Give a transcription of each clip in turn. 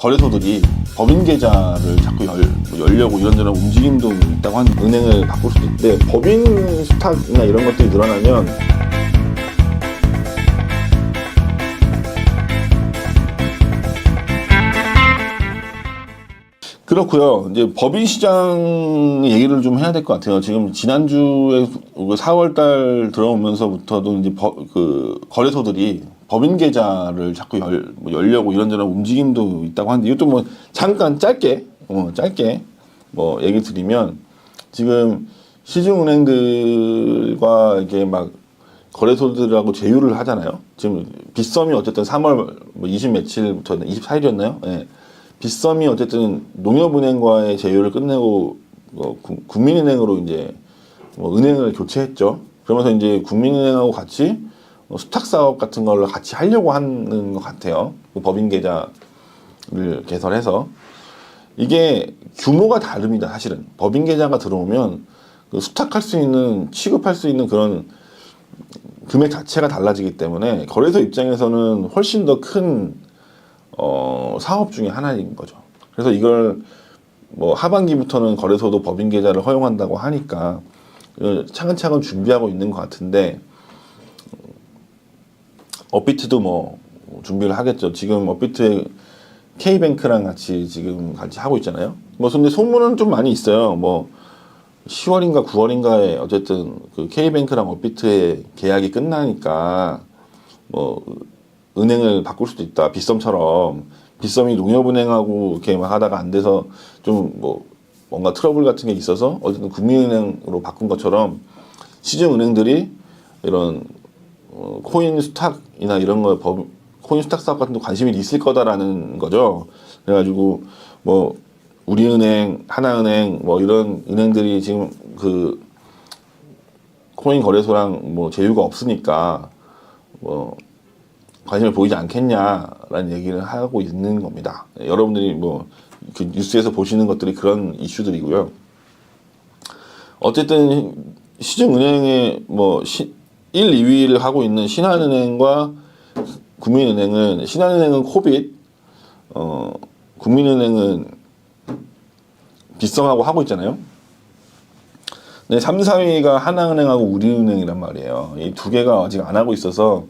거래소들이 법인 계좌를 자꾸 열, 뭐 열려고 이런저런 움직임도 있다고 한 은행을 바꿀 수도 있는데 법인 수탁이나 이런 것들이 늘어나면 그렇고요. 이제 법인 시장 얘기를 좀 해야 될 것 같아요. 지금 지난주에 4월달 들어오면서부터도 이제 법- 그 거래소들이 법인 계좌를 자꾸 열, 뭐 열려고 이런저런 움직임도 있다고 하는데 이것도 뭐 잠깐 짧게 어, 짧게 뭐 얘기 드리면 지금 시중은행들과 이렇게 막 거래소들하고 제휴를 하잖아요. 지금 빗썸이 어쨌든 3월 뭐 20 며칠부터 24일이었나요? 예. 빗썸이 어쨌든 농협은행과의 제휴를 끝내고 어, 구- 국민은행으로 이제 뭐 은행을 교체했죠. 그러면서 이제 국민은행하고 같이 어, 수탁 사업 같은 걸 같이 하려고 하는 것 같아요. 그 법인 계좌를 개설해서 이게 규모가 다릅니다. 사실은 법인 계좌가 들어오면 그 수탁할 수 있는 취급할 수 있는 그런 금액 자체가 달라지기 때문에 거래소 입장에서는 훨씬 더큰 어, 사업 중에 하나인 거죠. 그래서 이걸 뭐 하반기부터는 거래소도 법인 계좌를 허용한다고 하니까 어, 차근차근 준비하고 있는 것 같은데 업비트도 뭐 준비를 하겠죠. 지금 업비트에 K뱅크랑 같이 지금 같이 하고 있잖아요. 뭐 근데 소문은 좀 많이 있어요. 뭐 10월인가 9월인가에 어쨌든 그 K뱅크랑 업비트의 계약이 끝나니까 뭐 은행을 바꿀 수도 있다. 빗썸처럼 빗썸이 농협은행하고 이렇게 막 하다가 안 돼서 좀 뭐 뭔가 트러블 같은 게 있어서 어쨌든 국민은행으로 바꾼 것처럼 시중 은행들이 이런 어, 코인 스탁이나 이런 거 법, 코인 스탁 사업 같은 데 관심이 있을 거다라는 거죠. 그래가지고 뭐 우리은행, 하나은행 뭐 이런 은행들이 지금 그 코인 거래소랑 뭐 제휴가 없으니까 뭐 관심을 보이지 않겠냐라는 얘기를 하고 있는 겁니다. 여러분들이 뭐그 뉴스에서 보시는 것들이 그런 이슈들이고요. 어쨌든 시중은행의 뭐 시, 1, 2위를 하고 있는 신한은행과 국민은행은 신한은행은 코빗, 어, 국민은행은 빗썸하고 하고 있잖아요. 근데 3, 4위가 하나은행하고 우리은행이란 말이에요. 이 두 개가 아직 안 하고 있어서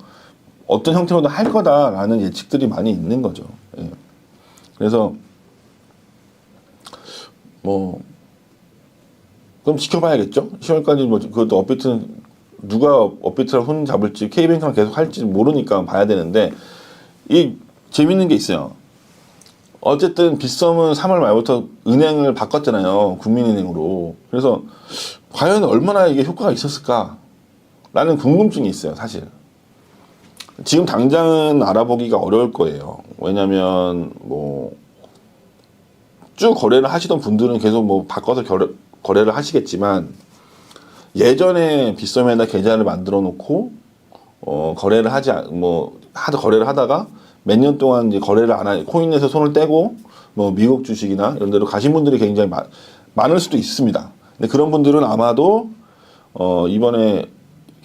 어떤 형태로든 할 거다라는 예측들이 많이 있는 거죠. 예. 그래서 뭐 그럼 지켜봐야겠죠. 10월까지 뭐 그것도 업비트는 누가 업비트랑 손 잡을지 K뱅크랑 계속 할지 모르니까 봐야 되는데 이 재밌는 게 있어요. 어쨌든 빗썸은 3월 말부터 은행을 바꿨잖아요. 국민은행으로. 그래서 과연 얼마나 이게 효과가 있었을까? 라는 궁금증이 있어요, 사실. 지금 당장은 알아보기가 어려울 거예요. 왜냐면 뭐 쭉 거래를 하시던 분들은 계속 뭐 바꿔서 거래, 거래를 하시겠지만 예전에 빗썸에다 계좌를 만들어 놓고 어 거래를 하지 않- 뭐 하다 거래를 하다가 몇 년 동안 이제 거래를 안 하, 코인에서 손을 떼고 뭐 미국 주식이나 이런 데로 가신 분들이 굉장히 많, 많을 수도 있습니다. 근데 그런 분들은 아마도 어 이번에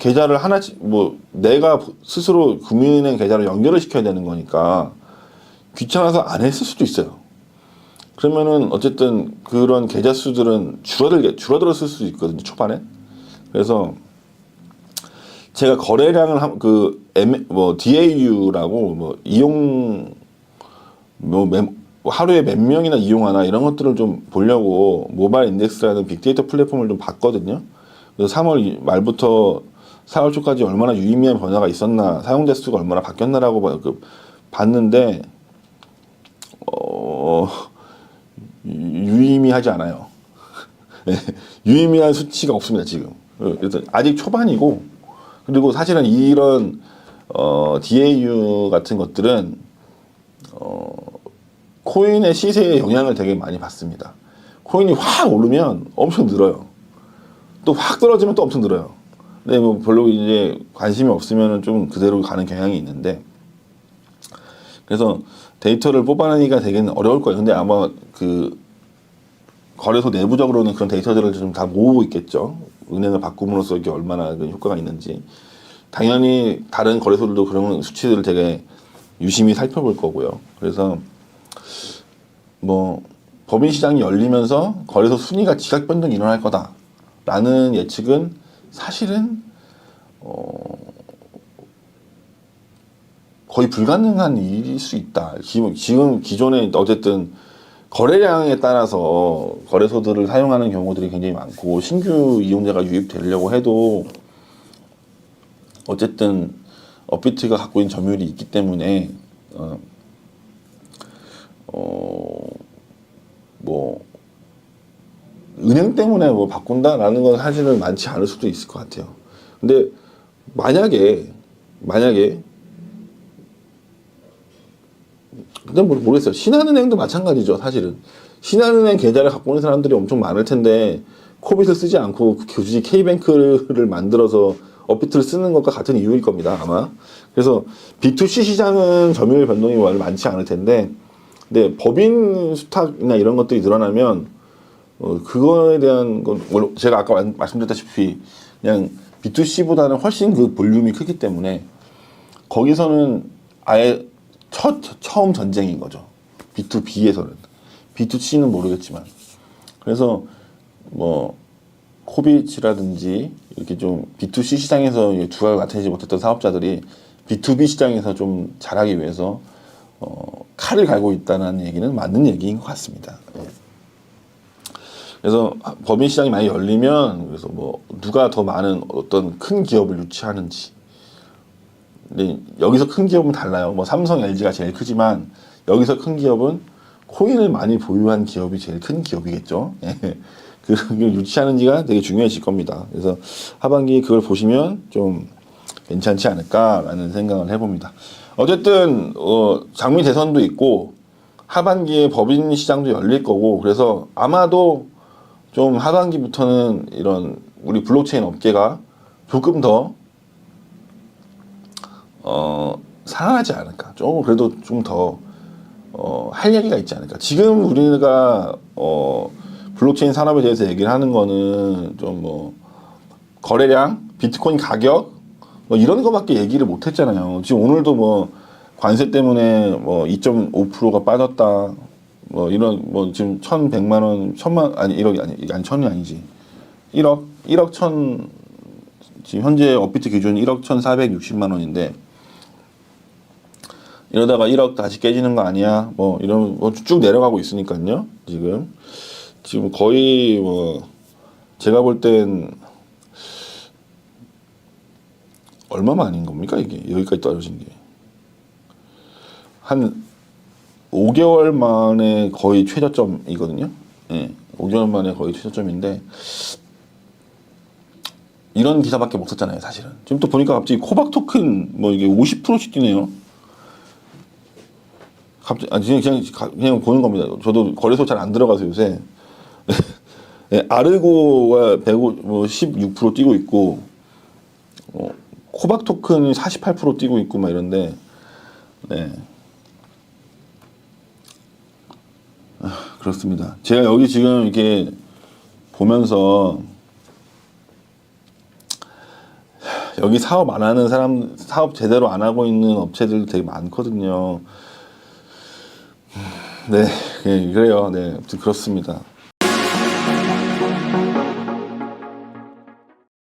계좌를 하나씩 뭐 내가 스스로 국민은행 계좌를 연결을 시켜야 되는 거니까 귀찮아서 안 했을 수도 있어요. 그러면은 어쨌든 그런 계좌 수들은 줄어들게 줄어들었을 수도 있거든요 초반에. 그래서 제가 거래량을 한, 그, M, 뭐, DAU라고, 뭐, 이용, 뭐, 매, 하루에 몇 명이나 이용하나 이런 것들을 좀 보려고 모바일 인덱스라는 빅데이터 플랫폼을 좀 봤거든요. 그래서 3월 말부터 4월 초까지 얼마나 유의미한 변화가 있었나, 사용자 수가 얼마나 바뀌었나라고 봐- 그 봤는데, 어, 유- 유의미하지 않아요. 네, 유의미한 수치가 없습니다, 지금. 그래서 아직 초반이고, 그리고 사실은 이런, 어, DAU 같은 것들은, 어, 코인의 시세에 영향을 되게 많이 받습니다. 코인이 확 오르면 엄청 늘어요. 또 확 떨어지면 또 엄청 늘어요. 근데 뭐 별로 이제 관심이 없으면 좀 그대로 가는 경향이 있는데, 그래서 데이터를 뽑아내기가 되게 어려울 거예요. 근데 아마 그 거래소 내부적으로는 그런 데이터들을 좀 다 모으고 있겠죠. 은행을 바꿈으로써 이게 얼마나 그 효과가 있는지. 당연히 다른 거래소들도 그런 수치들을 되게 유심히 살펴볼 거고요. 그래서 뭐 법인 시장이 열리면서 거래소 순위가 지각 변동이 일어날 거다라는 예측은 사실은 어, 거의 불가능한 일일 수 있다. 지금, 지금 기존에 어쨌든 거래량에 따라서 거래소들을 사용하는 경우들이 굉장히 많고 신규 이용자가 유입되려고 해도 어쨌든 업비트가 갖고 있는 점유율이 있기 때문에 어, 어, 뭐 은행 때문에 뭐 바꾼다라는 건 사실은 많지 않을 수도 있을 것 같아요. 근데 만약에 만약에 근데 뭐 모르겠어요. 신한은행도 마찬가지죠, 사실은. 신한은행 계좌를 갖고 있는 사람들이 엄청 많을 텐데 코빗을 쓰지 않고 굳이 K뱅크를 만들어서 업비트를 쓰는 것과 같은 이유일 겁니다, 아마. 그래서 B2C 시장은 점유율 변동이 많지 않을 텐데, 근데 법인 수탁이나 이런 것들이 늘어나면 어, 그거에 대한 건 제가 아까 말- 말씀드렸다시피 그냥 B2C보다는 훨씬 그 볼륨이 크기 때문에 거기서는 아예 첫 처음 전쟁인 거죠. B2B에서는 B2C는 모르겠지만 그래서 뭐 코비치라든지 이렇게 좀 B2C 시장에서 두각을 나타내지 못했던 사업자들이 B2B 시장에서 좀 잘하기 위해서 어, 칼을 갈고 있다는 얘기는 맞는 얘기인 것 같습니다. 예. 그래서 법인 시장이 많이 열리면 그래서 뭐 누가 더 많은 어떤 큰 기업을 유치하는지 근데 여기서 큰 기업은 달라요. 뭐 삼성, LG가 제일 크지만 여기서 큰 기업은 코인을 많이 보유한 기업이 제일 큰 기업이겠죠. 예. 그 유치하는지가 되게 중요해질 겁니다. 그래서 하반기 그걸 보시면 좀 괜찮지 않을까라는 생각을 해봅니다. 어쨌든 어, 장미 대선도 있고 하반기에 법인 시장도 열릴 거고 그래서 아마도 좀 하반기부터는 이런 우리 블록체인 업계가 조금 더 어, 살아나지 않을까. 조금 그래도 좀 더, 어, 할 얘기가 있지 않을까. 지금 우리가, 어, 블록체인 산업에 대해서 얘기를 하는 거는 좀 뭐, 거래량, 비트코인 가격, 뭐 이런 거밖에 얘기를 못 했잖아요. 지금 오늘도 뭐, 관세 때문에 뭐 2.5%가 빠졌다. 뭐 이런, 뭐 지금 1,100만 원, 1,000만, 아니, 1억이 아니, 아니, 1,000이 아니지. 1억, 1억 1,000, 지금 현재 업비트 기준 1억 1,460만 원인데, 이러다가 1억 다시 깨지는 거 아니야? 뭐 이런 뭐 쭉 내려가고 있으니까요. 지금 지금 거의 뭐 제가 볼 땐 얼마 만인 겁니까 이게 여기까지 떨어진 게 한 5개월 만에 거의 최저점이거든요. 예, 5개월 만에 거의 최저점인데 이런 기사밖에 못 썼잖아요, 사실은. 지금 또 보니까 갑자기 코박 토큰 뭐 이게 50%씩 뛰네요. 갑자기 아니 그냥 그냥 가- 그냥 보는 겁니다. 저도 거래소 잘 안 들어가서 요새 네, 아르고가 105, 뭐16% 뛰고 있고 어, 코박 토큰이 48% 뛰고 있고 막 이런데 네 아, 그렇습니다. 제가 여기 지금 이렇게 보면서 여기 사업 안 하는 사람 사업 제대로 안 하고 있는 업체들 되게 많거든요. 네, 예, 그래요. 네, 그렇습니다.